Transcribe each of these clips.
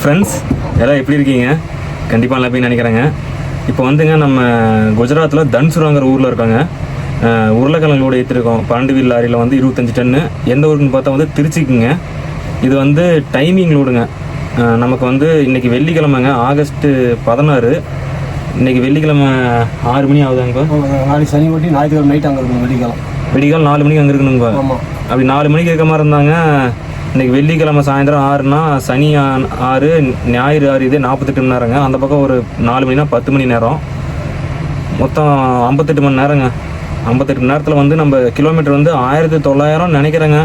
Friends எல்லாம் எப்படி இருக்கீங்க? கண்டிப்பாக நல்லா போய் நினைக்கிறேங்க. இப்போ வந்துங்க நம்ம குஜராத்தில் தன்சுராங்கிற ஊரில் இருக்காங்க. உருளைக்கிழங்கு லோடு ஏற்றிருக்கோம் பன்னெண்டு வீல் லாரியில் வந்து இருபத்தஞ்சி டன்னு. எந்த ஊருக்குன்னு பார்த்தா வந்து திருச்சிக்குங்க. இது வந்து டைமிங் லோடுங்க. நமக்கு வந்து இன்றைக்கி வெள்ளிக்கிழமைங்க ஆகஸ்ட்டு பதினாறு. இன்றைக்கி வெள்ளிக்கிழமை ஆறு மணி ஆகுதாங்க நாளைக்கு சனி ஓட்டி ஞாயிற்றுக்கிழமை நைட் அங்கே இருக்கணும் வெள்ளிக்கிழமை. விடிகால் நாலு மணிக்கு அங்கே இருக்கணுங்க அப்படி நாலு மணிக்கு இருக்க மாதிரி இருந்தாங்க. இன்னைக்கு வெள்ளிக்கிழமை சாயந்தரம் ஆறுனா சனி ஆ- ஆறு ஞாயிறு ஆறு இது நாற்பத்தெட்டு மணி நேரங்க. அந்த பக்கம் ஒரு நாலு மணினா பத்து மணி நேரம். மொத்தம் ஐம்பத்தெட்டு மணி நேரங்க. ஐம்பத்தெட்டு மணி நேரத்தில் வந்து நம்ம கிலோமீட்டர் வந்து ஆயிரத்தி தொள்ளாயிரம் நினைக்கிறேங்க.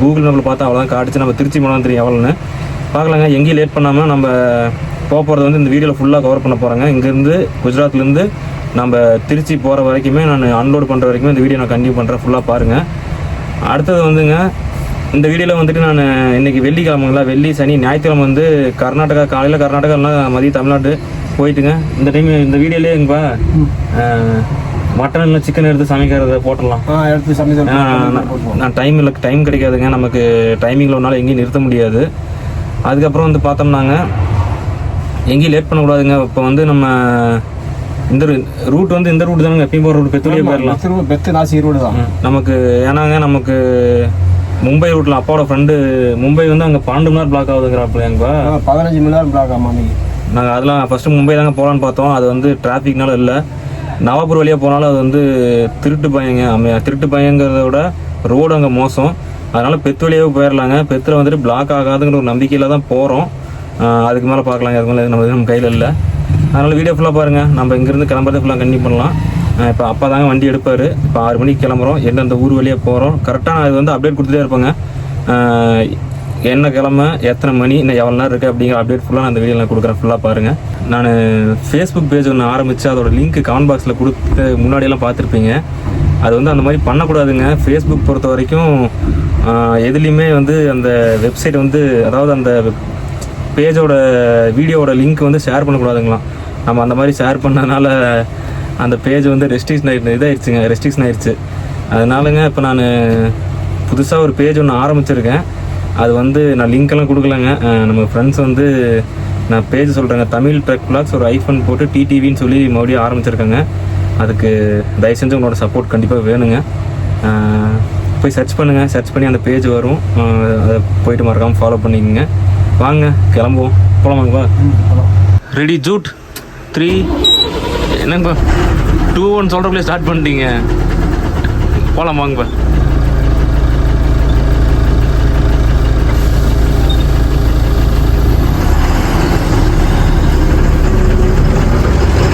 கூகுள் மேப்பில் பார்த்தா அவ்வளோதான் காட்டுச்சு. நம்ம திருச்சி போனால் தெரியும் எவ்வளோன்னு பார்க்கலாங்க. எங்கேயும் லேட் பண்ணாமல் நம்ம போக போகிறது வந்து இந்த வீடியோவில் ஃபுல்லாக கவர் பண்ண போகிறேங்க இங்கேருந்து குஜராத்லேருந்து நம்ம திருச்சி போகிற வரைக்குமே நான் அன்லோட் பண்ணுற வரைக்குமே இந்த வீடியோ நான் கண்டினியூ பண்ணுறேன் ஃபுல்லாக பாருங்கள் அடுத்தது வந்துங்க இந்த வீடியோவில் வந்துட்டு நான் இன்னைக்கு வெள்ளிக்கிழமைங்களா வெள்ளி சனி ஞாயிற்றுக்கிழமை வந்து கர்நாடகா காலையில் கர்நாடகா இல்லைனா மதியம் தமிழ்நாடு போயிட்டுங்க. இந்த டைம் இந்த வீடியோலேயே இங்கப்பா மட்டன் இல்லை சிக்கன் எடுத்து சமைக்கிறத போட்டுடலாம். எடுத்து நான்- டைம் இல்லை டைம் கிடைக்காதுங்க. நமக்கு டைமிங்கில் ஒன்றால் எங்கேயும் நிறுத்த முடியாது. அதுக்கப்புறம் வந்து பார்த்தோம்னாங்க எங்கேயும் லேட் பண்ணக்கூடாதுங்க. இப்போ வந்து நம்ம இந்த ரூட் வந்து இந்த ரூட் தானுங்க. எப்பயும் போகிற ரூட் பெத்துலேயே போயிடலாம் பெத்து நாசி ஈரோடு தான். நமக்கு ஏன்னாங்க நமக்கு மும்பை ரூட்டில் அப்பாவோட ஃப்ரெண்டு மும்பை வந்து அங்கே பன்னெண்டு மணி நேரம் பிளாக் ஆகுதுங்கிறாப்புல எங்கப்பா பதினஞ்சு மணி நேரம் பிளாக் ஆமாம் நாங்கள் அதெல்லாம் ஃபஸ்ட்டு மும்பை தாங்க போகலான்னு பார்த்தோம். அது வந்து டிராஃபிக்னால இல்லை. நவாப்பூர் வழியாக போனாலும் அது வந்து திருட்டு பயங்க திருட்டு பயங்கிறத விட ரோடு அங்கே மோசம். அதனால் பெத்து வழியாகவே போயிடலாங்க பெத்தில் வந்துட்டு பிளாக் ஆகாதுங்கிற ஒரு நம்பிக்கையில் தான் போகிறோம் அதுக்கு மேலே பார்க்கலாங்க. அதுக்கு மேலே நம்ம நம்ம கையில் இல்லை. அதனால் வீடியோ ஃபுல்லாக பாருங்கள் நம்ம இங்கேருந்து கிளம்புறது ஃபுல்லாக கண்டினியூ பண்ணலாம். இப்போ அப்பா தாங்க வண்டி எடுப்பார். இப்போ ஆறு மணிக்கு கிளம்புறோம். எந்தெந்த ஊர் வழியாக போகிறோம் கரெக்டாக நான் இது வந்து அப்டேட் கொடுத்துட்டே இருப்பேங்க. என்ன கிழமை எத்தனை மணி இன்னும் எவ்வளோ நேரம் இருக்குது அப்படிங்கிற அப்டேட் ஃபுல்லாக நான் அந்த வீடியோ நான் கொடுக்குறேன். ஃபுல்லாக பாருங்கள் நான் ஃபேஸ்புக் பேஜ் ஒன்று ஆரம்பித்து அதோட லிங்க் கமெண்ட் பாக்ஸில் கொடுத்து முன்னாடியெல்லாம் பார்த்துருப்பீங்க. அது வந்து அந்த மாதிரி பண்ணக்கூடாதுங்க. ஃபேஸ்புக் பொறுத்த வரைக்கும் எதுலேயுமே வந்து அந்த வெப்சைட் வந்து அதாவது அந்த பேஜோட வீடியோவோட லிங்க் வந்து ஷேர் பண்ணக்கூடாதுங்களாம். நம்ம அந்த மாதிரி ஷேர் பண்ணனால அந்த பேஜ் வந்து ரெஸ்ட்ரிக்ஷன் ஆயிடுச்சு இதாகிடுச்சுங்க ரெஸ்ட்ரிக்ஷன் ஆயிடுச்சு. அதனாலங்க இப்போ நான் புதுசாக ஒரு பேஜ் ஒன்று ஆரம்பிச்சிருக்கேன். அது வந்து நான் லிங்க் எல்லாம் கொடுக்கலங்க. நம்ம ஃப்ரெண்ட்ஸ் வந்து நான் பேஜ் சொல்கிறேங்க தமிழ் ட்ரக் பிளாக்ஸ் ஒரு ஐஃபோன் போட்டு டிடிவின்னு சொல்லி மறுபடியும் ஆரம்பிச்சிருக்கேங்க. அதுக்கு தயவு செஞ்சு உங்களோட சப்போர்ட் கண்டிப்பாக வேணுங்க. போய் சர்ச் பண்ணுங்கள் சர்ச் பண்ணி அந்த பேஜ் வரும். அதை போயிட்டு மறக்காமல் ஃபாலோ பண்ணிக்கோங்க. வாங்க கிளம்புவோம். போகலாமாங்கப்பா ரெடி ஜூட் த்ரீ என்னங்கப்பா டூ ஒன் சொல்கிறக்குள்ளே ஸ்டார்ட் பண்ணிட்டீங்க. போகலாம் வாங்கப்பா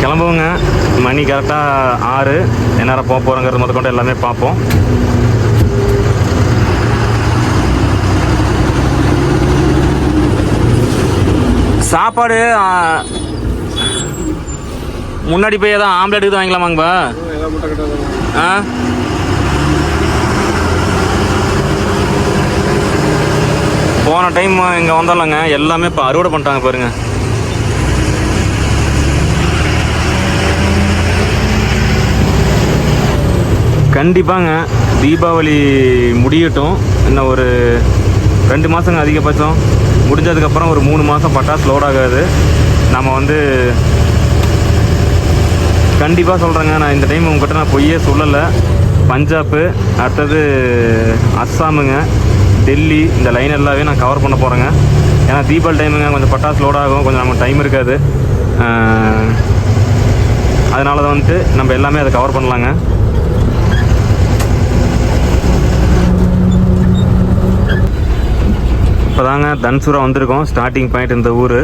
கிளம்புவோங்க. மணி கரெக்டாக ஆறு. என்ன நேரம் போக போகிறோங்கிறது முதற்கொண்டு எல்லாமே பார்ப்போம். சாப்பாடு முன்னாடி போய் ஏதாவது ஆம்லெட் இது வாங்கிக்கலாமாங்கப்பா ஆ? போன டைம் இங்கே வந்துடலாங்க எல்லாமே இப்போ அறுவடை பண்ணிட்டாங்க பாருங்க. கண்டிப்பாங்க தீபாவளி முடியட்டும். இன்னும் ஒரு ரெண்டு மாதங்க அதிகபட்சம். முடிஞ்சதுக்கப்புறம் ஒரு மூணு மாதம் பட்டாசு லோட் ஆகாது. நம்ம வந்து கண்டிப்பாக சொல்கிறேங்க நான் இந்த டைம் உங்ககிட்ட நான் பொய்யே சொல்லலை. பஞ்சாப்பு அடுத்தது அஸ்ஸாமுங்க. டெல்லி இந்த லைன் எல்லாமே நான் கவர் பண்ண போகிறேங்க ஏன்னா தீபாவளி டைமுங்க கொஞ்சம் பட்டாசு லோட் ஆகும். கொஞ்சம் நமக்கு டைம் இருக்காது. அதனால தான் வந்துட்டு நம்ம எல்லாமே அதை கவர் பண்ணலாங்க. இப்போ தாங்க தன்சூரா வந்திருக்கோம். ஸ்டார்டிங் பாயிண்ட் இந்த ஊர்.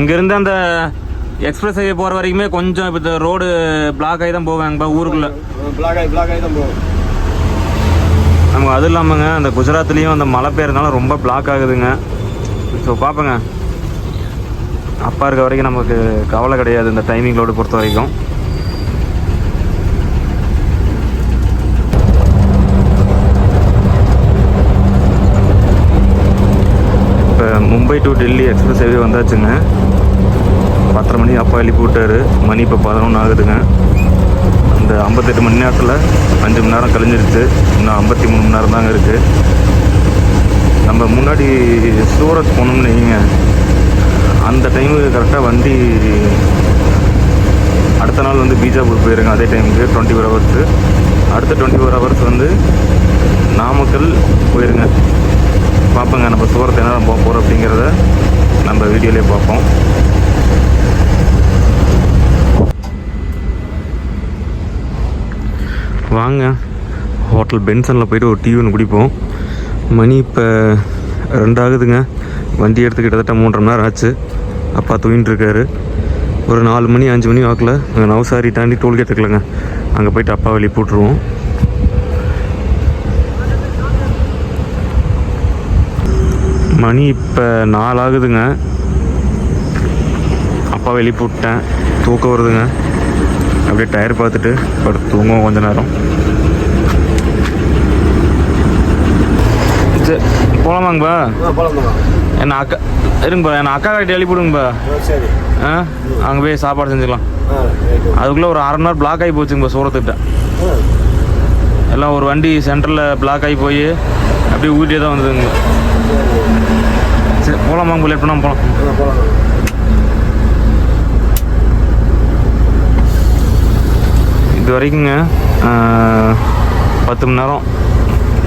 இங்கேருந்து அந்த எக்ஸ்பிரஸ் ஹைவே போகிற வரைக்குமே கொஞ்சம் இப்போ ரோடு பிளாக் ஆகி தான் போவாங்கப்பா ஊருக்குள்ளே. பிளாக் ஆகி பிளாக் ஆகி தான் போகும். நமக்கு அது இல்லாமங்க அந்த குஜராத்லேயும் அந்த மழை பெய்யறதுனால ரொம்ப பிளாக் ஆகுதுங்க. ஸோ பார்ப்போங்க அப்பா இருக்க வரைக்கும் நமக்கு கவலை கிடையாது இந்த டைமிங் லோடு பொறுத்த வரைக்கும். இப்போ Mumbai to Delhi express highway வந்தாச்சுங்க. பத்தரை மணி அப்பா எழுப்பி விட்டாரு மணி இப்போ பதினொன்று ஆகுதுங்க. இந்த ஐம்பத்தெட்டு மணி நேரத்தில் அஞ்சு மணி நேரம் கழிஞ்சிருச்சு. இன்னும் ஐம்பத்தி மூணு மணி நேரம் தாங்க இருக்குது நம்ம முன்னாடி சூரத் போனோம்னு வைங்க. அந்த டைமுக்கு கரெக்டாக வண்டி அடுத்த நாள் வந்து பீஜாப்பூர் போயிருங்க. அதே டைமுக்கு டுவெண்ட்டி ஃபோர் ஹவர்ஸு அடுத்த டுவெண்ட்டி ஃபோர் ஹவர்ஸ் வந்து நாமக்கல் போயிருங்க. பார்ப்போங்க நம்ம சூரத்தை என்ன போக போகிறோம் அப்படிங்கிறத நம்ம வீடியோலேயே பார்ப்போம். வாங்க. ஹோட்டல் பென்சனில் போயிட்டு ஒரு டீ ஒன்று குடிப்போம். மணி இப்போ ரெண்டாகுதுங்க. வண்டி எடுத்து கிட்டத்தட்ட மூன்றரை மணி நேரம் ஆச்சு. அப்பா தூங்கிட்டு இருக்காரு. ஒரு நாலு மணி அஞ்சு மணி வாக்கில் அங்கே நவசாரி தாண்டி டோல்கேட் இருக்கலங்க அங்கே போயிட்டு அப்பா வெளியே போட்டுருவோம். மணி இப்போ நாலாகுதுங்க. அப்பா வெளியே போட்டேன் தூக்கம் வருதுங்க. அப்படியே டயர் பார்த்துட்டு படுத்து தூங்குவோம் கொஞ்ச நேரம். சரி போகலாமாங்கப்பா என்ன அக்கா இருங்கப்பா என்ன அக்கா கிட்ட எழுப்பி விடுங்கப்பா ஆ அங்கே போய் சாப்பாடு செஞ்சுக்கலாம். அதுக்குள்ளே ஒரு அரை மணி நேரம் பிளாக் ஆகி போச்சுங்கப்பா சூரத்துக்கிட்ட எல்லாம் ஒரு வண்டி சென்டரில் பிளாக் ஆகி போய் அப்படியே ஊட்டியே தான் வந்ததுங்க. சரி. போகலாமாங்க லேட் பண்ணாமல் போகலாம் ஆ போகலாம் இது வரைக்குங்க பத்து மணி நேரம்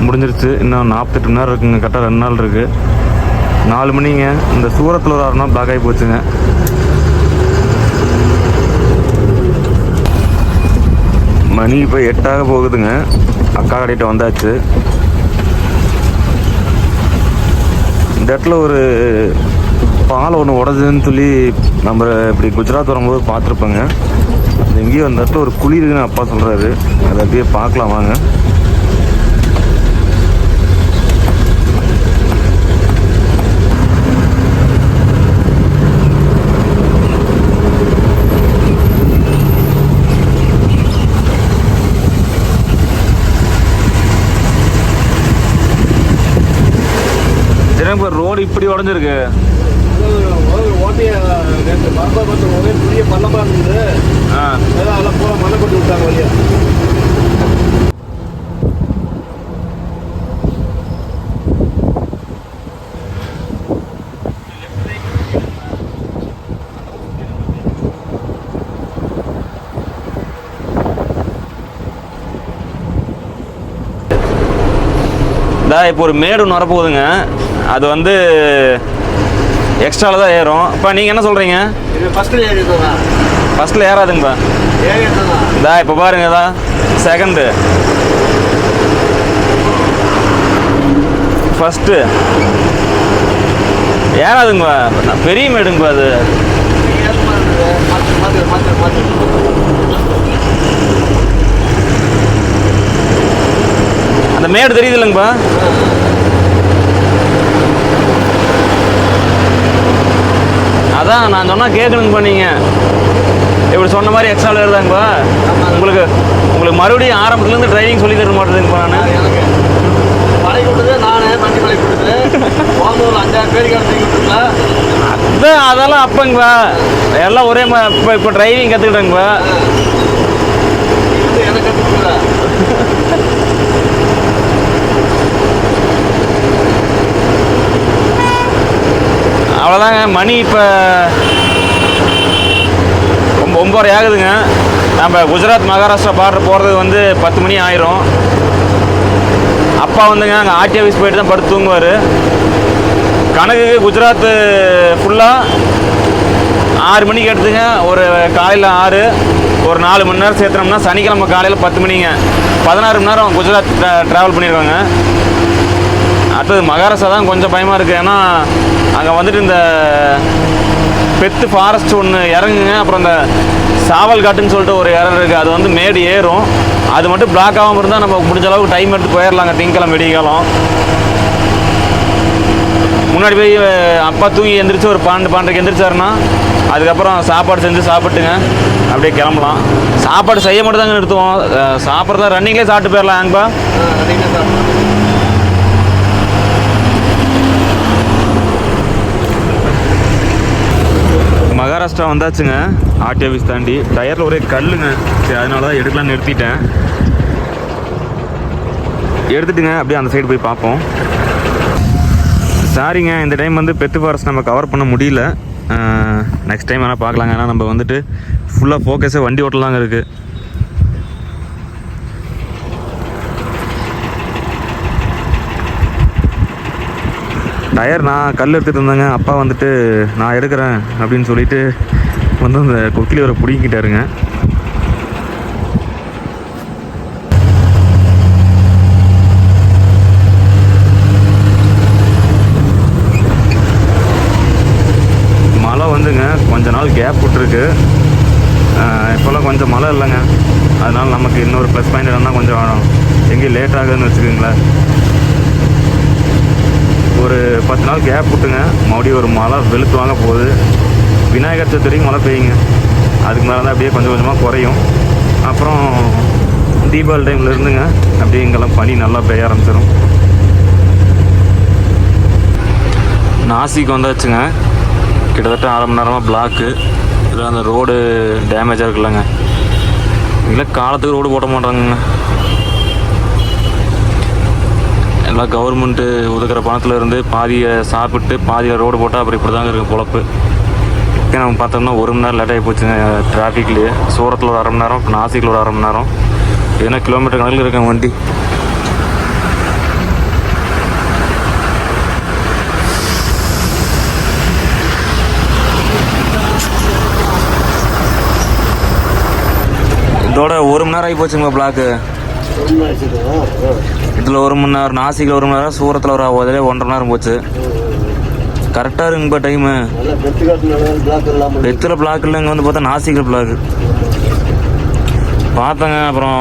முடிஞ்சிருச்சு. இன்னும் நாற்பத்தெட்டு மணி நேரம் இருக்குங்க கரெக்டாக ரெண்டு நாள் இருக்குது நாலு மணிங்க இந்த சூரத்தில் ஒரு அரை நாள் பிளாக் ஆகி போச்சுங்க. மணி இப்போ எட்டாக போகுதுங்க. அக்கா கடைகிட்ட வந்தாச்சு. இந்த இடத்துல ஒரு பால் ஒன்று உடஞ்சுன்னு சொல்லி நம்ம இப்படி குஜராத் வரும்போது பார்த்துருப்பேங்க. அது எங்கேயோ அந்த இடத்துல ஒரு குழி இருக்குன்னு அப்பா சொல்கிறாரு அதை அப்படியே பார்க்கலாம் வாங்க. ரோடு இப்படி உடஞ்சிருக்கு. ஓட்டைய நேற்று மரபா பார்த்து ஒரே பெரிய பள்ளமாக இருந்தது ஆ அதான் அதெல்லாம் பூரா மண்ணை கொட்டி விட்டாங்க வழியா இதா இப்போ ஒரு மேடு ஒன்று வரப்போகுதுங்க. அது வந்து எக்ஸ்ட்ராவில் தான் ஏறும். இப்போ நீங்கள் என்ன சொல்கிறீங்க ஃபஸ்ட்டில் ஏறாதுங்கப்பா. இதா இப்போ பாருங்க இதா. செகண்டு ஃபஸ்ட்டு ஏறாதுங்கப்பா. பெரிய மேடுங்கப்பா அது மாற்று மாற்று மாற்று மாற்று அந்த மேடு தெரியுது இல்லைங்கப்பா அதான் நான் சொன்னால் கேட்கணுங்கப்பா நீங்கள் இப்படி சொன்ன மாதிரி எக்ஸ்ட்ரா ஏறுதாங்கப்பா உங்களுக்கு உங்களுக்கு மறுபடியும் ஆரம்பத்துலேருந்து டிரைவிங் சொல்லி தர மாட்டேங்குதுங்கப்பா நான். எனக்கு கொடுத்தது நானே வண்டி மலை போகும்போது பேருக்கு அதான் அதெல்லாம் அப்பங்கப்பா. எல்லாம் ஒரே மாதிரி இப்போ இப்போ டிரைவிங் கற்றுக்கிட்டேங்கப்பா எனக்கு கற்றுக்கல அவ்வளோதாங்க மணி இப்போ ரொம்ப ஒம்பது ஆகுதுங்க. நம்ம குஜராத் மகாராஷ்டிரா பார்டர் போகிறது வந்து பத்து மணி ஆயிரும். அப்பா வந்துங்க அங்கே ஆர்டி ஆஃபீஸ் போயிட்டு தான் படுத்து தூங்குவார். கணக்குக்கு குஜராத்து ஃபுல்லாக ஆறு மணிக்கு எடுத்துங்க. ஒரு காலையில் ஆறு ஒரு நாலு மணி நேரம் சேர்த்துனோம்னா சனிக்கிழமை காலையில் பத்து மணிங்க. பதினாறு மணி நேரம் குஜராத் ட்ராவல் பண்ணியிருக்காங்க அடுத்தது மகாராஷ்டிரா தான் கொஞ்சம் பயமாக இருக்குது ஏன்னா அங்கே வந்துட்டு இந்த பெத்து ஃபாரஸ்ட் ஒன்று இறங்குங்க. அப்புறம் இந்த சாவல் காட்டுன்னு சொல்லிட்டு ஒரு இடம் இருக்குது அது வந்து மேடு ஏறும். அது மட்டும் பிளாக் ஆகாமல் இருந்தால் நம்ம முடிஞ்ச அளவுக்கு டைம் எடுத்து போயிடலாங்க திங்கக்கிழமை வெடிக்காலம் முன்னாடி போய் அப்பா தூங்கி எந்திரிச்சு ஒரு பன்னெண்டு பன்னெண்டுக்கு எந்திரிச்சாருன்னா அதுக்கப்புறம் சாப்பாடு செஞ்சு சாப்பிட்டுங்க. அப்படியே கிளம்பலாம். சாப்பாடு செய்ய மட்டும் தாங்க நிறுத்துவோம் சாப்பிட்றதா ரன்னிங்லேயே சாப்பிட்டு போயிடலாம் ஏங்கப்பா? மகாராஷ்டிரா வந்தாச்சுங்க. ஆர்டி ஆஃபீஸ் தாண்டி. டயரில் ஒரே கல்லுங்க. சரி அதனால தான் எடுக்கலாம்னு நிறுத்திட்டேன். எடுத்துட்டுங்க அப்படியே அந்த சைடு போய் பார்ப்போம். சாரிங்க இந்த டைம் வந்து பெத்து ஃபாரஸ்ட் நம்ம கவர் பண்ண முடியல. நெக்ஸ்ட் டைம் வேணால் பார்க்கலாங்க. ஏன்னா நம்ம வந்துட்டு ஃபுல்லாக ஃபோக்கஸே வண்டி ஓட்டலாங்க இருக்குது டயர் நான் கல் எடுத்துகிட்டு இருந்தேங்க அப்பா வந்துட்டு நான் எடுக்கிறேன் அப்படின்னு சொல்லிட்டு வந்து அந்த கொக்கிலி வர பிடிங்கிட்டாருங்க மழை வந்துங்க கொஞ்ச நாள் கேப் விட்டுருக்கு ஆஹ் இப்போல்லாம் கொஞ்சம் மழை இல்லைங்க அதனால நமக்கு இன்னொரு ப்ளஸ் பாயிண்ட் என்னன்னா கொஞ்சம் எங்கேயும் லேட் ஆகுதுன்னு வச்சுக்கோங்களேன் ஒரு பத்து நாள் கேப் விட்டுங்க மறுபடியும் ஒரு மழை வெளுத்து வாங்க போகுது. விநாயகர் சதுர்த்தி வரைக்கும் மழை பெய்யுங்க. அதுக்கு மேலே தான் அப்படியே கொஞ்சம் கொஞ்சமாக குறையும். அப்புறம் தீபாவளி டைமில் இருந்துங்க. அப்படியே இங்கெல்லாம் பனி நல்லா பெய்ய ஆரம்பிச்சிடும் நாசிக்கு வந்தாச்சுங்க. கிட்டத்தட்ட அரை மணி நேரமாக பிளாக்கு இதில் அந்த ரோடு டேமேஜாக இருக்குல்லங்க. இல்லை காலத்துக்கு ரோடு போட மாட்டாங்கங்க. எல்லாம் கவர்மெண்ட்டு ஒதுக்கிற பணத்துலேருந்து பாதியை சாப்பிட்டு பாதியை ரோடு போட்டால் அப்புறம் இப்படி தாங்க இருக்குது பொழப்பு. இப்போ நம்ம பார்த்தோம்னா ஒரு மணி நேரம் லேட் ஆகி போச்சுங்க டிராஃபிக்லேயே சூரத்தில் ஒரு அரை மணி நேரம் நாசிக்கில் ஒரு அரை மணி நேரம். ஏன்னா கிலோமீட்டர் கணக்கில் இருக்கேன் வண்டி. இதோட ஒரு மணி நேரம் ஆகி போச்சுங்களா பிளாக்கு இதில் ஒரு மணி நேரம் நாசிக்கில் ஒரு மணி நேரம் சூரத்தில் ஒரு அதிலே ஒன்றரை நேரம் போச்சு. கரெக்டாக இருக்குங்க இப்போ டைமு நல்லா பெத்து காட்டுனால பிளாக் இல்லை இங்கே வந்து பார்த்தா நாசிக்கில் பிளாக் பார்த்தேங்க அப்புறம்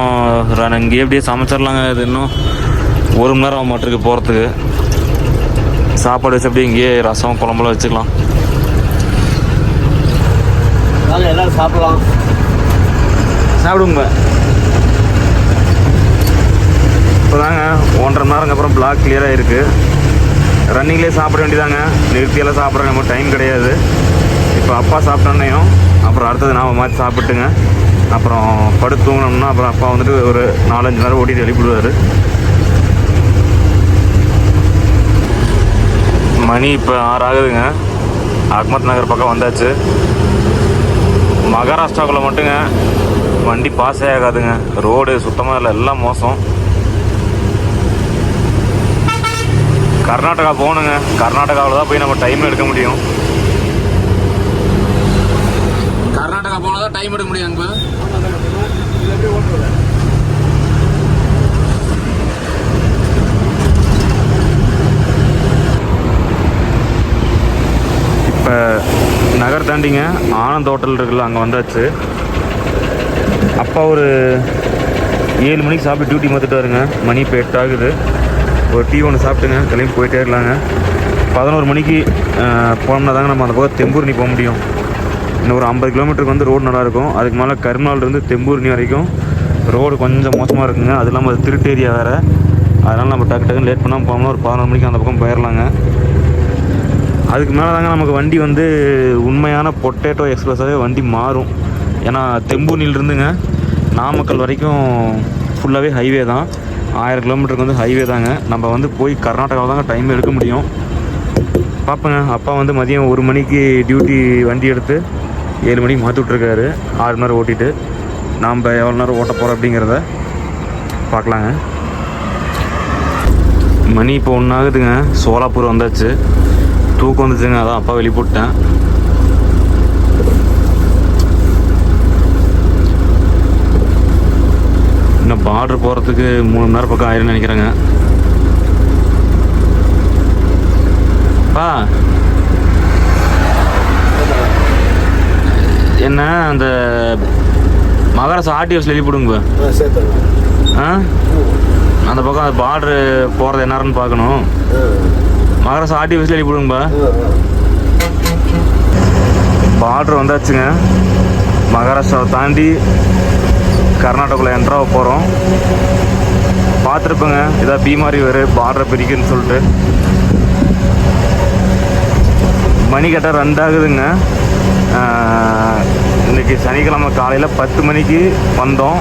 நான் இங்கேயே அப்படியே சமைச்சிடலாங்க இது இன்னும். ஒரு மணி நேரம் ஆக மாட்டிருக்கு போகிறதுக்கு சாப்பாடு வச்சு அப்படியே இங்கேயே ரசம் குழம்புலாம் வச்சுக்கலாம். சாப்பிடலாம். சாப்பிடுங்க இப்போதாங்க. ஒன்றரை மணி நேரங்க அப்புறம் பிளாக் கிளியராக இருக்குது ரன்னிங்லேயே சாப்பிட வேண்டியதாங்க. நிறுத்தியெல்லாம் சாப்பிட்ற நம்ம டைம் கிடையாது. இப்போ அப்பா சாப்பிட்டோன்னையும் அப்புறம் அடுத்தது நாம் மாற்றி சாப்பிட்டுங்க. அப்புறம் படுத்து தூங்கினோம்னா அப்புறம் அப்பா வந்துட்டு ஒரு நாலஞ்சு நேரம் ஓட்டிட்டு எழுப்பிடுவார். மணி இப்போ ஆறு ஆகுதுங்க. அகமத் நகர் பக்கம் வந்தாச்சு. மகாராஷ்டிராக்குள்ளே மட்டுங்க. வண்டி பாஸே ஆகாதுங்க. ரோடு சுத்தமாக இல்லை எல்லாம் மோசம். கர்நாடகா போகணுங்க. கர்நாடகாவில் தான் போய் நம்ம டைம் எடுக்க முடியும். கர்நாடகா போனால் தான் டைம் எடுக்க முடியும் இப்போ நகர் தாண்டிங்க. ஆனந்த் ஹோட்டல் இருக்குல்ல அங்கே வந்தாச்சு. அப்பா ஒரு ஏழு மணிக்கு சாப்பிட்டு டியூட்டி மாற்றிட்டாருங்க மணி இப்போ எட்டு ஆகுது ஒரு டீ ஒன்று சாப்பிட்டுங்க கிளம்பி போயிட்டே இருக்கலாங்க. பதினோரு மணிக்கு போனோம்னா தாங்க நம்ம அந்த பக்கம் தெம்பூர்ணி போக முடியும். இன்னும் ஒரு ஐம்பது கிலோமீட்டருக்கு வந்து ரோடு நல்லாயிருக்கும் அதுக்கு மேலே கருநாள்லேருந்து தெம்பூர்ணி வரைக்கும் ரோடு கொஞ்சம் மோசமாக இருக்குங்க. அது இல்லாமல் அது திருட்டு ஏரியா வேறு. அதனால் நம்ம டக்கு டக்குன்னு லேட் பண்ணாமல் போனோம்னா ஒரு பதினொரு மணிக்கு அந்த பக்கம் போயிடலாங்க அதுக்கு மேலே தாங்க நமக்கு வண்டி வந்து உண்மையான பொட்டேட்டோ எக்ஸ்பிரஸாகவே வண்டி மாறும். ஏன்னா தெம்பூர்ணிலிருந்துங்க நாமக்கல் வரைக்கும் ஃபுல்லாகவே ஹைவே தான். ஆயிரம் கிலோமீட்டருக்கு வந்து ஹைவே தாங்க. நம்ம வந்து போய் கர்நாடகாவில் தாங்க டைம் எடுக்க முடியும். பார்ப்பேங்க அப்பா வந்து மதியம் ஒரு மணிக்கு டியூட்டி வண்டி எடுத்து ஏழு மணிக்கு மாற்றி விட்ருக்காரு ஆறு மணி நேரம் ஓட்டிட்டு நாம் எவ்வளோ நேரம் ஓட்ட போகிறோம் அப்படிங்கிறத பார்க்கலாங்க. மணி இப்போ ஒன்றாகுதுங்க சோலாப்பூர் வந்தாச்சு. தூக்கம் வந்துச்சுங்க. அதான் அப்பா வெளியே போட்டேன் இன்னும் பார்டர் போகிறதுக்கு மூணு மணி நேரம் பக்கம் ஆயிரும்னு நினைக்கிறேங்க. பா. என்ன அந்த மகாராஷ்டிரா ஆர்டிஎஃப்ஸ் எழுதி போடுங்க ஆ அந்த பக்கம் அந்த பார்டரு போகிறது என்னன்னு பார்க்கணும். மகாராஷ்டிரா ஆர்டிஎஃப்ஸ் எழுதி போடுங்கப்பா பார்டர் வந்தாச்சுங்க. மகாராஷ்டிராவை தாண்டி கர்நாடகாவில் என்ட்ராக போகிறோம் பார்த்துருப்பேங்க. இதான் பீமாரி வேறு பார்டரை பிரிக்குன்னு சொல்லிட்டு. மணி கட்டால் ரெண்டாகுதுங்க இன்றைக்கி இன்னைக்கு சனிக்கிழமை காலையில் பத்து மணிக்கு வந்தோம்.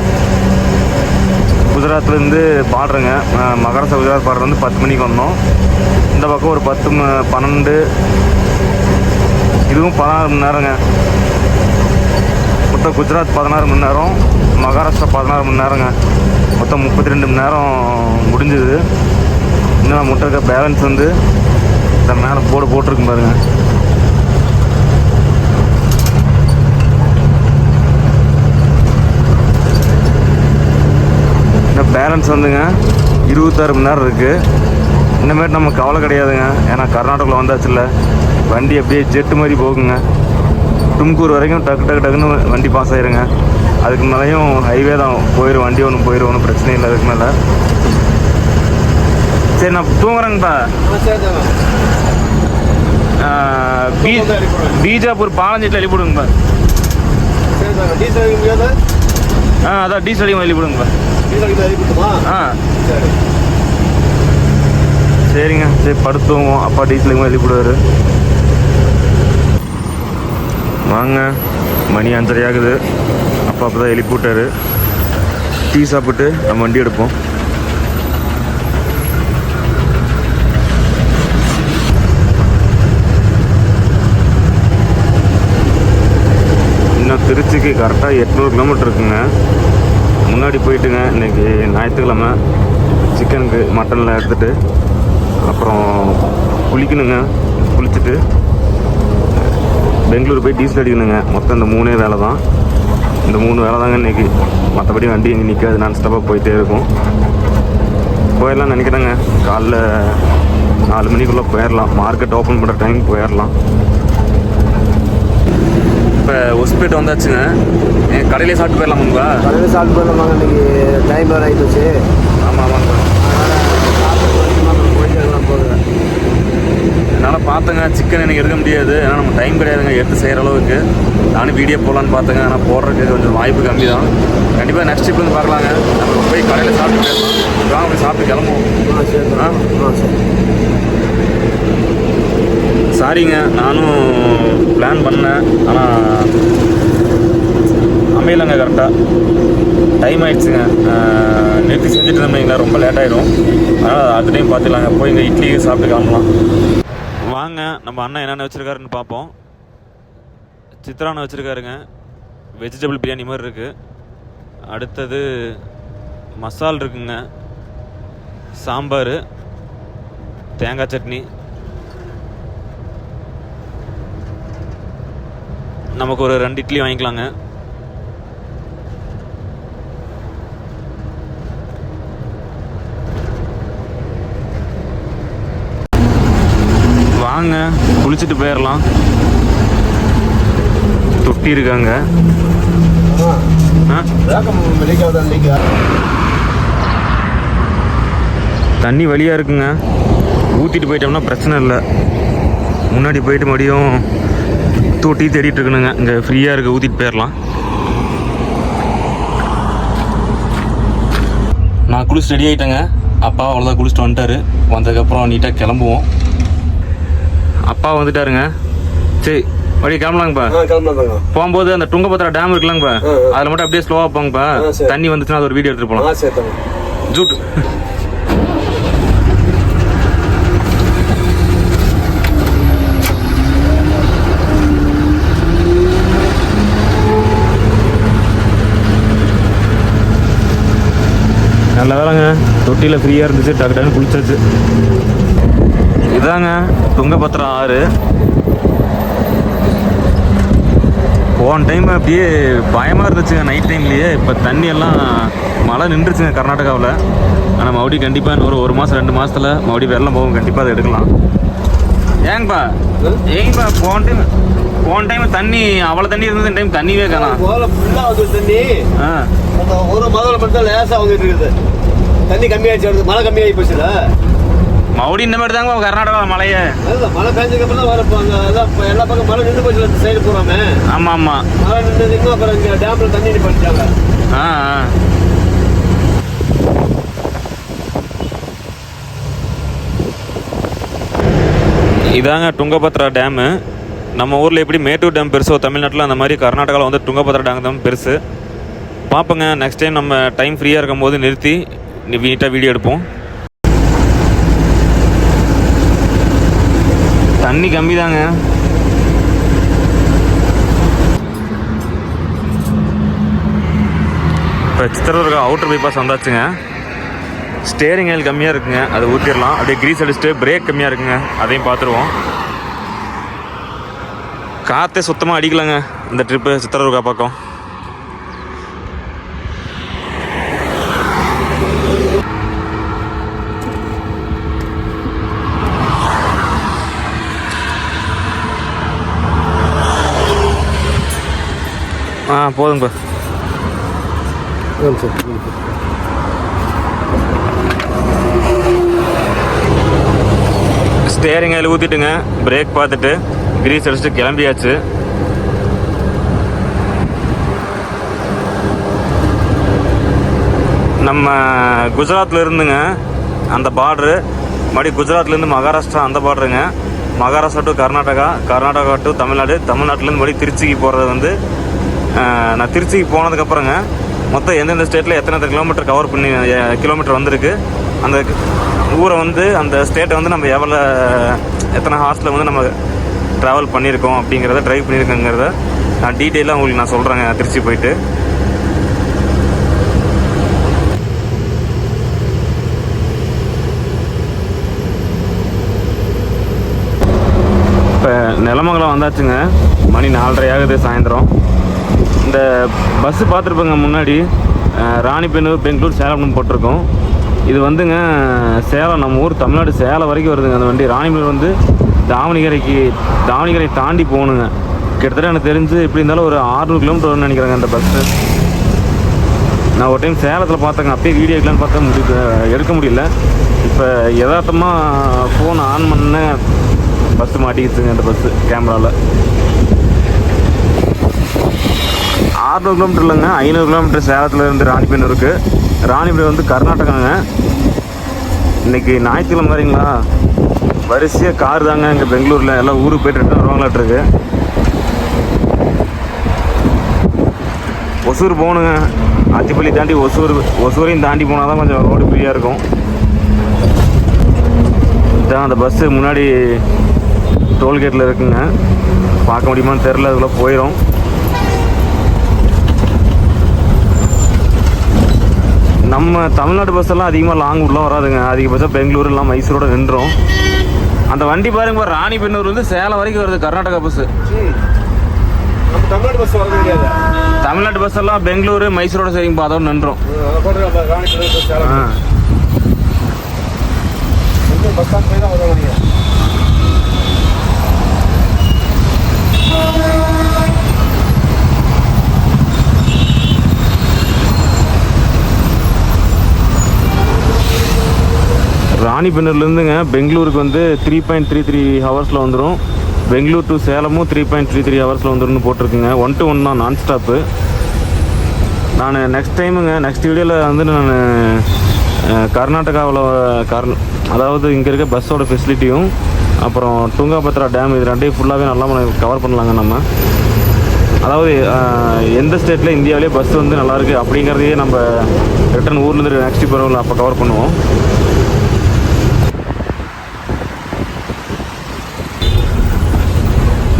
குஜராத்லேருந்து பாடுறேங்க. ஆஹ், மகாராஷ்டிரா குஜராத் பாடுறது வந்து பத்து மணிக்கு வந்தோம். இந்த பக்கம் ஒரு பத்து ம- பன்னெண்டு. இதுவும் பதினாறு மணி நேரங்க. மொத்தம் குஜராத் பதினாறு மணி நேரம் மகாராஷ்டிரா பதினாறு மணி நேரங்க. மொத்தம் முப்பத்தி ரெண்டு மணி நேரம் முடிஞ்சுது. இன்னும் முட்டை இருக்க பேலன்ஸ் வந்து இந்த மேலே போர்டு போட்டிருக்கு பாருங்க. இந்த பேலன்ஸ் வந்துங்க இருபத்தாறு மணி நேரம் இருக்குது இனிமேட்டு நம்ம கவலை கிடையாதுங்க. ஏன்னா கர்நாடகாவில் வந்தாச்சுல்ல. வண்டி அப்படியே ஜெட்டு மாதிரி போகுங்க. தும்கூர் வரைக்கும் டக்கு டக்கு டக்குன்னு வண்டி பாஸ் ஆயிருங்க. அதுக்கு மேலேயும் ஹைவே தான். போயிடும் வண்டி ஒன்றும் போயிடும் ஒன்றும் பிரச்சனை இல்லை அதுக்கு மேலே. சரி நான் தூங்குறேங்கப்பா பீ- பீஜாப்பூர் பாலஞ்சிட்டில் எழுப்பிவிடுங்கப்பா டீசல் ஆ அதான் டீசல் அடிக்கும் எழுப்பிவிடுங்கப்பா டீசல் ஆ. சரி சரிங்க. சரி படுத்துவோம் அப்பா டீசலுக்கு எழுப்பிவிடுவார் வாங்க. மணி அஞ்சரை ஆகுது. அப்பா அப்போ தான் எழுப்பி விட்டாரு டீ சாப்பிட்டு நம்ம வண்டி எடுப்போம். இன்னும் திருச்சிக்கு கரெக்டாக எட்நூறு கிலோமீட்டர் இருக்குங்க. முன்னாடி போயிட்டுங்க. இன்னைக்கு ஞாயிற்றுக்கிழமை. சிக்கனுக்கு மட்டனில் எடுத்துட்டு அப்புறம் குளிக்கணுங்க குளிச்சுட்டு பெங்களூர் போய் டீசல் அடிக்கணுங்க. மொத்தம் இந்த மூணே வேலை தான் இந்த மூணு வேலை தாங்க இன்னைக்கு. மற்றபடி வண்டி எங்கே நிற்காது நான் ஸ்டப்பாக போயிட்டே இருக்கும். போயிடலாம் நினைக்கிறேங்க. காலைல நாலு மணிக்குள்ளே போயிடலாம். மார்க்கெட் ஓப்பன் பண்ணுற டைம் போயிடலாம். இப்போ ஒஸ்பேட் வந்தாச்சுங்க. கடையிலே சாப்பிட்டு போயிடலாமுங்களா காலையில் சாப்பிட்டு போயிடலாமாங்க. இன்னைக்கு டைம் வேறு ஆகிடுச்சு ஆமாம் ஆமாங்க போகுது என்னால் பார்த்தேங்க சிக்கன் எனக்கு எடுக்க முடியாது. ஏன்னா நம்ம டைம் கிடையாதுங்க எடுத்து செய்கிற அளவுக்கு. நானும் வீடியோ போடலான்னு பார்த்தேங்க ஆனால் போடுறதுக்கு கொஞ்சம் வாய்ப்பு கம்மி தான் கண்டிப்பாக நெக்ஸ்ட் ட்ரிப் வந்து பார்க்கலாங்க. நம்ம போய் கடையில் சாப்பிட்டு. வாங்க போய் சாப்பிட்டு கிளம்புவோம். ஆ சரி ஆ? ஆ சரி. சாரிங்க நானும் பிளான் பண்ணேன். ஆனால் அமையலைங்க கரெக்டாக டைம் ஆயிடுச்சுங்க. நிறுத்தி செஞ்சுட்டு இருந்தீங்களா ரொம்ப லேட் ஆயிடும். அதனால் அடுத்த டைம் பார்த்துக்கலாங்க போய் இங்கே இட்லி சாப்பிட்டு கிளம்பலாம். வாங்க நம்ம அண்ணன் என்னென்ன வச்சுருக்காருன்னு பார்ப்போம். சித்ரான்னு வச்சுருக்காருங்க. வெஜிடபிள் பிரியாணி மாதிரி இருக்குது அடுத்தது மசால் இருக்குங்க. சாம்பார் தேங்காய் சட்னி. நமக்கு ஒரு ரெண்டு இட்லி வாங்கிக்கலாங்க. வாங்க. குளிச்சுட்டு போயிடலாம் தொட்டி இருக்காங்க தண்ணி வழியாக இருக்குங்க. ஊற்றிட்டு போயிட்டோம்னா பிரச்சனை இல்லை. முன்னாடி போயிட்டு மறுபடியும் தொட்டி தேடிட்டு இருக்கணுங்க. இங்கே ஃப்ரீயாக இருக்க. ஊற்றிட்டு போயிடலாம் நான் குளிச்சு ரெடி ஆகிட்டேங்க அப்பா அவ்வளோதான் குளிச்சுட்டு வந்துட்டாரு. வந்ததுக்கப்புறம் நீட்டாக கிளம்புவோம். அப்பா வந்துட்டாருங்க. சரி வழி கிளம்பலாங்கப்பா. போகும்போது அந்த டுங்கபத்ரா டேம் இருக்குல்லங்கப்பா. அதில் மட்டும் அப்படியே ஸ்லோவாக போங்கப்பா. தண்ணி வந்துச்சுன்னா அது ஒரு வீடியோ எடுத்துகிட்டு போகலாம் ஜூட். நல்ல வேலைங்க. தொட்டியில் ஃப்ரீயாக இருந்துச்சு டக்கு டக்குன்னு குளிச்சாச்சு. இதாங்க துங்கபத்ரா ஆறு. போன டைம் அப்படியே பயமாக இருந்துச்சுங்க நைட் டைம்லேயே இப்போ தண்ணி எல்லாம் மழை நின்றுச்சுங்க கர்நாடகாவில். ஆனால் மறுபடியும் கண்டிப்பாக இன்னொரு ஒரு மாதம் ரெண்டு மாதத்தில் மறுபடியும் வெள்ளம் போகும். கண்டிப்பாக அதை எடுக்கலாம். ஏங்கப்பா ஏங்கப்பா போன டைம் போன டைம் தண்ணி அவ்வளோ தண்ணி இருந்தது இந்த டைம் தண்ணியே காணாம். தண்ணி. ஆ. ஒரு முதல்ல மட்டும் லேசாக வந்துட்டு இருக்குது. தண்ணி கம்மியாயிடுச்சு வருது மழை கம்மியாகி போச்சுல. மறுபடியும் இந்த மாதிரி தாங்க கர்நாடகாவில் மழையே மழை பெஞ்சதுக்கு அப்புறம் தான் வரப்போ அங்கே எல்லா பக்கம் மழை நின்று போச்சுல இந்த சைடு போகிறாமே ஆமாம் ஆமாம் மழை நின்றதுக்கும் அப்புறம் இங்கே டேமில் தண்ணி நிப்பாட்டிட்டாங்க. ஆ ஆ. இதாங்க டுங்கபத்ரா டேமு. நம்ம ஊரில் எப்படி மேட்டூர் டேம் பெருசோ தமிழ்நாட்டில் அந்த மாதிரி கர்நாடகாவில் வந்து டுங்கபத்ரா டேம் தான் பெருசு. பார்ப்போங்க நெக்ஸ்ட் டைம் நம்ம டைம் ஃப்ரீயாக இருக்கும் போது நிறுத்தி நீட்டாக வீடியோ எடுப்போம். தண்ணி கம்மி தாங்க இப்போ சித்திரதுர்கா அவுட்டர் பைபாஸ் வந்தாச்சுங்க. ஸ்டேரிங் ஆயில் கம்மியாக இருக்குங்க. அதை ஊற்றிடலாம் அப்படியே க்ரீஸ் அடிச்சுட்டு பிரேக் கம்மியாக இருக்குங்க. அதையும் பார்த்துருவோம். காற்றே சுத்தமாக அடிக்கலாங்க இந்த ட்ரிப்பு சித்திரதுர்கா பக்கம். ஆ போதுங்கப்பா ஸ்டேரிங் அதில் ஊற்றிட்டுங்க பிரேக் பார்த்துட்டு கிரீஸ் அடிச்சுட்டு கிளம்பியாச்சு. நம்ம குஜராத்தில் இருந்துங்க அந்த பார்டரு மறுபடி குஜராத்லேருந்து மகாராஷ்டிரா அந்த பார்டருங்க மகாராஷ்டிரா டு கர்நாடகா கர்நாடகா டு தமிழ்நாடு தமிழ்நாட்டிலேருந்து மறுபடி திருச்சிக்கு போகிறது வந்து நான் திருச்சிக்கு போனதுக்கப்புறங்க மொத்தம் எந்தெந்த ஸ்டேட்டில் எத்தனை எத்தனை கிலோமீட்டர் கவர் பண்ணி கிலோமீட்டர் வந்திருக்கு அந்த ஊரை வந்து அந்த ஸ்டேட்டை வந்து நம்ம எவ்வளோ எத்தனை ஹார்ஸில் வந்து நம்ம ட்ராவல் பண்ணியிருக்கோம் அப்படிங்கிறத ட்ரைவ் பண்ணியிருக்கோங்கிறத நான் டீட்டெயிலாக உங்களுக்கு நான் சொல்கிறேங்க திருச்சி போயிட்டு. இப்போ நிலமங்கலம் வந்தாச்சுங்க. மணி நாலரை ஆகுது சாயந்தரம். இந்த பஸ்ஸு பார்த்துருப்பேங்க முன்னாடி அஹ், ராணிப்பேனூர் பெங்களூர் சேலம்னு போட்டிருக்கோம். இது வந்துங்க சேலம் நம்ம ஊர் தமிழ்நாடு சேலம் வரைக்கும் வருதுங்க அந்த வண்டி. ராணிப்பேனூர் வந்து தாவணிகரைக்கு தாவணிகரை தாண்டி போகணுங்க. கிட்டத்தட்ட எனக்கு தெரிஞ்சு எப்படி இருந்தாலும் ஒரு 600 கிலோமீட்டர் வரும்னு நினைக்கிறேங்க அந்த பஸ்ஸு நான் ஒரு டைம் சேலத்தில் பார்த்தேங்க. அப்பயே வீடியோ எடுக்கலான்னு பார்த்தா முடி எடுக்க முடியல. இப்போ யதார்த்தமாக ஃபோன் ஆன் பண்ண பஸ்ஸு மாட்டிக்கிச்சுங்க அந்த பஸ்ஸு கேமராவில் அறுநூறு கிலோமீட்டர் இல்லைங்க ஐநூறு கிலோமீட்டர் சேலத்துலேருந்து இருந்து இருக்குது ராணிப்பேனூர் வந்து கர்நாடகாங்க. இன்னைக்கு ஞாயிற்றுக்கிழமை வரீங்களா வரிசையாக கார் தாங்க இங்கே பெங்களூரில். எல்லாம் ஊருக்கு போயிட்டு ரிட்டர்ன் வருவாங்களாட்டிருக்கு ஒசூர் போகணுங்க. ஆச்சிப்பள்ளி தாண்டி ஒசூர் ஒசூரையும் தாண்டி போனால் தான் கொஞ்சம் ரோடு ஃப்ரீயாக இருக்கும். இதான் அந்த பஸ்ஸு முன்னாடி டோல்கேட்டில் இருக்குங்க. பார்க்க முடியுமான்னு தெரில அதுக்குள்ளே போயிடும் நம்ம தமிழ்நாடு பஸ் எல்லாம் அதிகமாக லாங் ரூட்லாம் வராதுங்க. அதிகபட்சம் பெங்களூர் எல்லாம் மைசூரோட நின்றோம். அந்த வண்டி பாருங்க பாரு, வந்து சேலம் வரைக்கும் வருது கர்நாடகா பஸ்ஸு தமிழ்நாடு பஸ் வரது பஸ் எல்லாம் பெங்களூர் மைசூரோட சரிங்க அதோட நின்றோம். பஸ் ஸ்டாண்ட் போய் தான் வருவாங்க ராணிபென்னூர்லேருந்துங்க பெங்களூருக்கு வந்து த்ரீ பாயிண்ட் த்ரீ த்ரீ ஹவர்ஸில் வந்துடும் பெங்களூர் டு சேலமும் த்ரீ பாயிண்ட் த்ரீ த்ரீ ஹவர்ஸில் வந்துரும்னு போட்டிருக்குங்க. ஒன் டு ஒன் தான் நான் ஸ்டாப்பு நான் நெக்ஸ்ட் டைமுங்க நெக்ஸ்ட் வீடியோவில் வந்து நான் கர்நாடகாவில் கர் அதாவது இங்கே இருக்க பஸ்ஸோட ஃபெசிலிட்டியும் அப்புறம் துங்காபத்ரா டேம் இது ரெண்டையும் ஃபுல்லாகவே நல்லா கவர் பண்ணலாங்க நம்ம. அதாவது எந்த ஸ்டேட்டில் இந்தியாவிலே பஸ் வந்து நல்லாயிருக்கு அப்படிங்கிறதையே நம்ம ரிட்டர்ன் ஊர்லேருந்து நெக்ஸ்ட் பரவாயில்ல அப்போ கவர் பண்ணுவோம்.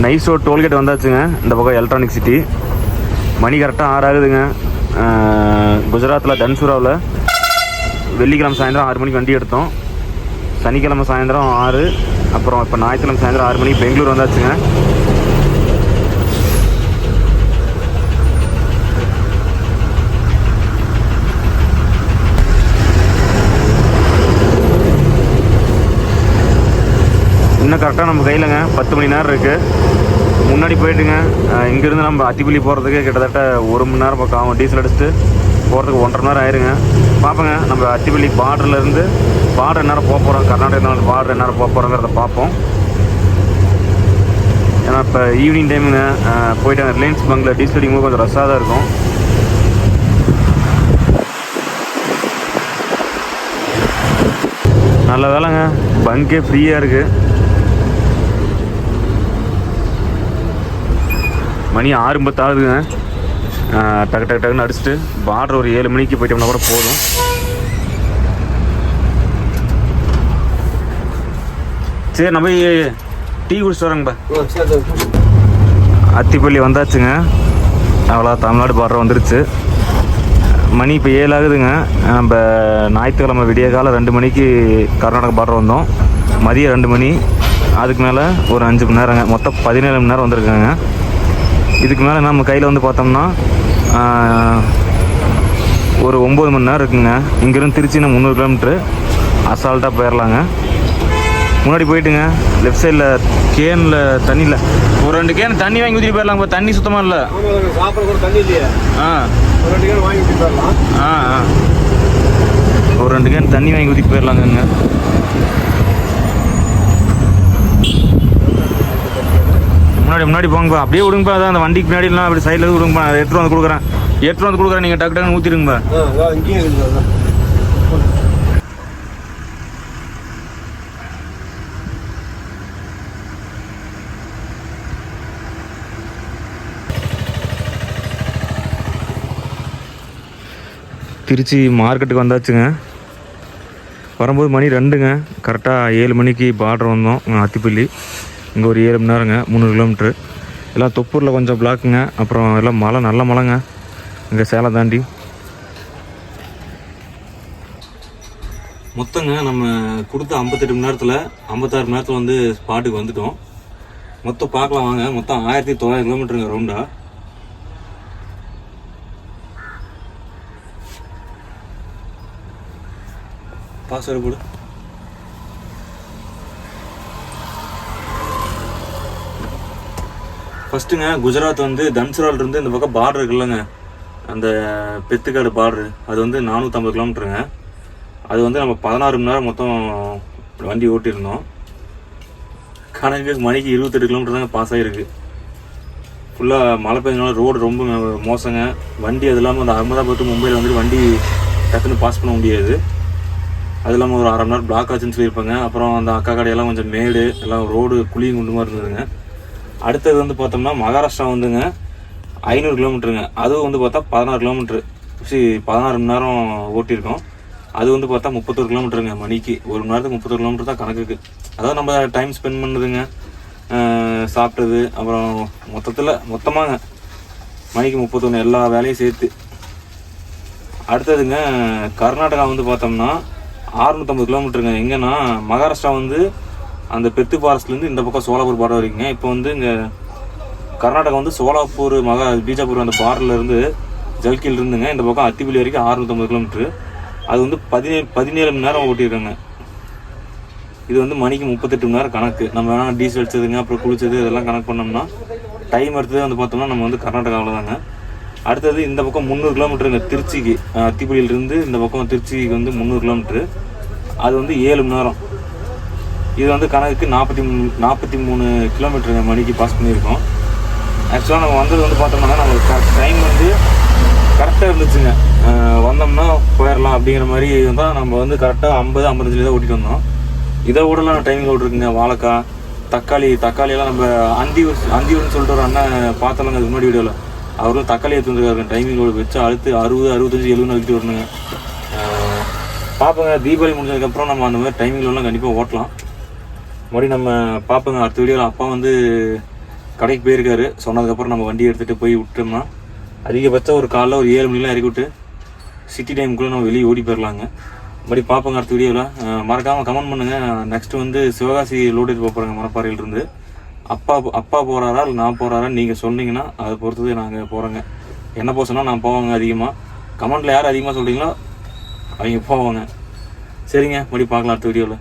நைஸ் ரோட் டோல்கேட் வந்தாச்சுங்க. இந்த பக்கம் எலக்ட்ரானிக் சிட்டி மணி கரெக்டாக ஆறு ஆகுதுங்க. குஜராத்தில் தன்சுராவில் வெள்ளிக்கிழமை சாயந்தரம் ஆறு மணிக்கு வண்டி எடுத்தோம். சனிக்கிழமை சாயந்தரம் ஆறு அப்புறம் இப்போ ஞாயிற்றுக்கிழமை சாயந்தரம் ஆறு மணிக்கு பெங்களூர் வந்தாச்சுங்க. இன்னும் கரெக்டாக நம்ம கையிலங்க. பத்து மணி நேரம் இருக்குது முன்னாடி போயிட்டுங்க. இங்கேருந்து நம்ம அத்திப்பள்ளி போகிறதுக்கு கிட்டத்தட்ட ஒரு மணி நேரம் பக்கம் ஆகும். டீசல் அடிச்சுட்டு போகிறதுக்கு ஒன்றரை மணி நேரம் ஆயிருங்க. பார்ப்போங்க நம்ம அத்திப்பள்ளி பார்டர்லேருந்து பார்டர் நேரம் போக போகிறோம் கர்நாடகா பார்டர் நேரம் போக போகிறோங்கிறத பார்ப்போம் ஏன்னா இப்போ ஈவினிங் டைமுங்க அஹ் போயிட்டு ரிலையன்ஸ் பங்கில் டீசல் அடிக்கும்போது கொஞ்சம் ரஷ்ஷாக தான் இருக்கும். நல்ல வேலைங்க பங்கே ஃப்ரீயாக இருக்குது மணி ஆறு ஐம்பத்தாகுதுங்க டக்கு டக்கு டக்குன்னு அடிச்சுட்டு பார்டர் ஒரு ஏழு மணிக்கு போயிட்டோம்னா கூட போதும். சரி நம்ம டீ குடிச்சிட்டு வரோங்கப்பா. அத்திப்பள்ளி வந்தாச்சுங்க. அவ்வளோ தமிழ்நாடு பார்டர் வந்துருச்சு. மணி இப்போ ஏழு ஆகுதுங்க நம்ம ஞாயிற்றுக்கிழமை விடிய காலம் ரெண்டு மணிக்கு கர்நாடகா பார்டர் வந்தோம். மதியம் ரெண்டு மணி. அதுக்கு மேலே ஒரு அஞ்சு மணி நேரங்க. மொத்தம் பதினேழு மணி நேரம் வந்திருக்காங்க. இதுக்கு மேலே நம்ம கையில் வந்து பார்த்தோம்னா ஒரு ஒம்பது மணி நேரம் இருக்குங்க. இங்கேருந்து திருச்சினா முந்நூறு கிலோமீட்ரு அசால்ட்டாக போயிடலாங்க முன்னாடி போயிட்டுங்க. லெஃப்ட் சைடில் கேனில் தண்ணியில் ஒரு ரெண்டு கேன் தண்ணி வாங்கி ஊற்றிட்டு போயிடலாங்க இப்போ தண்ணி சுத்தமாக இல்லை. ஆ. ஆ ஆ. ஒரு ரெண்டு கேன் தண்ணி வாங்கி ஊற்றிட்டு போயிடலாங்கங்க. முன்னாடி முன்னாடி போங்கப்பா அப்படியே விடுங்கப்பா அதான் அந்த வண்டிக்கு பின்னாடிலாம் அப்படி சைடில் விடுங்கப்பா எடுத்துட்டு வந்து கொடுக்குறேன். எடுத்துட்டு வந்து கொடுக்குறேன். நீங்கள் டக்கு டக்குன்னு ஊற்றிடுங்கப்பா ஆ அதான் இங்கேயும் இருக்குது அதான் திருச்சி மார்க்கெட்டுக்கு வந்தாச்சுங்க. வரும்போது மணி ரெண்டுங்க. கரெக்டாக ஏழு மணிக்கு பார்டர் வந்தோம் அத்திப்பள்ளி. இங்கே ஒரு ஏழு மணி நேரங்க முந்நூறு கிலோமீட்ரு எல்லாம் தொப்பூரில் கொஞ்சம் பிளாக்குங்க. அப்புறம் எல்லாம் மழை நல்ல மழைங்க. இங்கே சேலம் தாண்டி. மொத்தங்க நம்ம கொடுத்த ஐம்பத்தெட்டு மணி நேரத்தில் ஐம்பத்தாறு மணி நேரத்தில் வந்து ஸ்பாட்டுக்கு வந்துட்டோம். மொத்தம் பார்க்கலாம் வாங்க. மொத்தம் ஆயிரத்தி தொள்ளாயிரம் கிலோமீட்டருங்க ரவுண்டா பாஸ்வேர்டு போடு. ஃபஸ்ட்டுங்க குஜராத் வந்து தன்சுரால் இருந்து இந்த பக்கம் பார்டர் இருக்குல்லங்க. அந்த பெத்துக்காடு பார்டரு அது வந்து நானூற்றம்பது கிலோமீட்டருங்க அது வந்து நம்ம பதினாறு மணி நேரம் மொத்தம் வண்டி ஓட்டியிருந்தோம். கணக்கு மணிக்கு இருபத்தெட்டு கிலோமீட்டர் தாங்க பாஸ் ஆகிருக்கு ஃபுல்லாக மழை பெஞ்சனால ரோடு ரொம்ப மோசங்க. வண்டி அது இல்லாமல் அந்த அகமதாபாத் மும்பையில் வந்துட்டு வண்டி டக்குன்னு பாஸ் பண்ண முடியாது. அது இல்லாமல் ஒரு அரை மணி நேரம் பிளாக் ஆச்சுன்னு சொல்லியிருப்பாங்க. அப்புறம் அந்த அக்கா கடையெல்லாம் கொஞ்சம் மேடு எல்லாம் ரோடு குழியும் குண்டு மாதிரி இருந்ததுங்க. அடுத்தது வந்து பார்த்தோம்னா மகாராஷ்டிரா வந்துங்க. ஐநூறு கிலோமீட்டருங்க. அதுவும் வந்து பார்த்தா பதினாறு கிலோமீட்ரு சி பதினாறு மணி நேரம் ஓட்டியிருக்கோம். அது வந்து பார்த்தா முப்பத்தொரு கிலோமீட்டருங்க மணிக்கு. ஒரு மணி நேரத்துக்கு முப்பத்தொரு கிலோமீட்டர் தான் கணக்குக்கு. அதாவது நம்ம டைம் ஸ்பெண்ட் பண்ணுதுங்க. சாப்பிட்டது அப்புறம் மொத்தத்தில் மொத்தமாங்க. மணிக்கு முப்பத்தொன்று எல்லா வேலையும் சேர்த்து. அடுத்ததுங்க கர்நாடகா வந்து பார்த்தோம்னா 650 கிலோமீட்டருங்க. எங்கன்னா மகாராஷ்டிரா வந்து அந்த பெத்து ஃபாரஸ்ட்லேருந்து இந்த பக்கம் சோலாப்பூர் பார்டர் வரைக்குங்க. இப்போ வந்து இங்கே கர்நாடகா வந்து சோலாப்பூர் மகா பீஜாப்பூர் அந்த பார்டர்லேருந்து ஜல்கில் இருந்துங்க. இந்த பக்கம் அத்திப்பள்ளி வரைக்கும் ஆறுநூற்றம்பது கிலோமீட்ரு அது வந்து பதினேழு பதினேழு மணி நேரம் ஓட்டியிருக்காங்க. இது வந்து மணிக்கு முப்பத்தெட்டு மணி நேரம் கணக்கு. நம்ம வேணால் டீசல் அடிச்சதுங்க அப்புறம் குளிச்சது இதெல்லாம் கணக்கு பண்ணோம்னா டைம் எடுத்தது வந்து பார்த்தோம்னா நம்ம வந்து கர்நாடகாவில் தாங்க அடுத்தது இந்த பக்கம் முந்நூறு கிலோமீட்டருங்க திருச்சிக்கு அத்திப்படியிலிருந்து இந்த பக்கம் திருச்சிக்கு வந்து முந்நூறு கிலோமீட்ரு அது வந்து ஏழு மணி நேரம். இது வந்து கணக்குக்கு நாற்பத்தி மூணு நாற்பத்தி மூணு கிலோமீட்டருங்க மணிக்கு பாஸ் பண்ணியிருக்கோம். ஆக்சுவலாக நம்ம வந்தது வந்து பார்த்தோம்னா நம்ம டைம் வந்து கரெக்டாக இருந்துச்சுங்க. வந்தோம்னா போயிடலாம் அப்படிங்கிற மாதிரி தான் நம்ம வந்து கரெக்டாக ஐம்பது ஐம்பத்தஞ்சில் தான் ஓட்டிட்டு வந்தோம். இதை விடலாம் டைமிங் ஓட்டிருக்குங்க வாழைக்காய் தக்காளி தக்காளியெல்லாம் நம்ம அந்தியூர் அந்தியூர்னு சொல்லிட்டு ஒரு அண்ணன் பார்த்தலாங்க அதுக்கு முன்னாடி வீடியோவில் அவரும் தக்காளி எடுத்து டைமிங் வச்சு அழுத்து அறுபது அறுபத்தஞ்சு எழுபது அழுத்தி வரணுங்க. பார்ப்போங்க தீபாவளி முடிஞ்சதுக்கப்புறம் நம்ம அந்த மாதிரி டைமிங்லலாம் கண்டிப்பாக ஓட்டலாம். மறுபடியும் நம்ம பார்ப்போங்க அடுத்த வீடியோவில் அப்பா வந்து கடைக்கு போயிருக்காரு. சொன்னதுக்கப்புறம் நம்ம வண்டி எடுத்துகிட்டு போய் விட்டோம்னா அதிகபட்சம் ஒரு காலைல ஒரு ஏழு மணிலாம் இறக்கி விட்டு சிட்டி டைமுக்குள்ளே நம்ம வெளியே ஓடி போயிடலாங்க மறுபடி பார்ப்போங்க அடுத்த வீடியோவில் மறக்காமல் கமெண்ட் பண்ணுங்கள் நெக்ஸ்ட்டு வந்து சிவகாசி லோடிட்டு போக போகிறேங்க மணப்பாறையிலிருந்து. அப்பா அப்பா போகிறாரா இல்லை நான் போகிறாரா நீங்கள் சொன்னீங்கன்னா அதை பொறுத்தது நாங்கள் போகிறோங்க என்ன போக சொன்னால் நான் போவாங்க அதிகமாக கமெண்ட்டில் யார் அதிகமாக சொல்கிறீங்களோ அவங்க போவாங்க. சரிங்க மறுபடியும் பார்க்கலாம் அடுத்த வீடியோவில்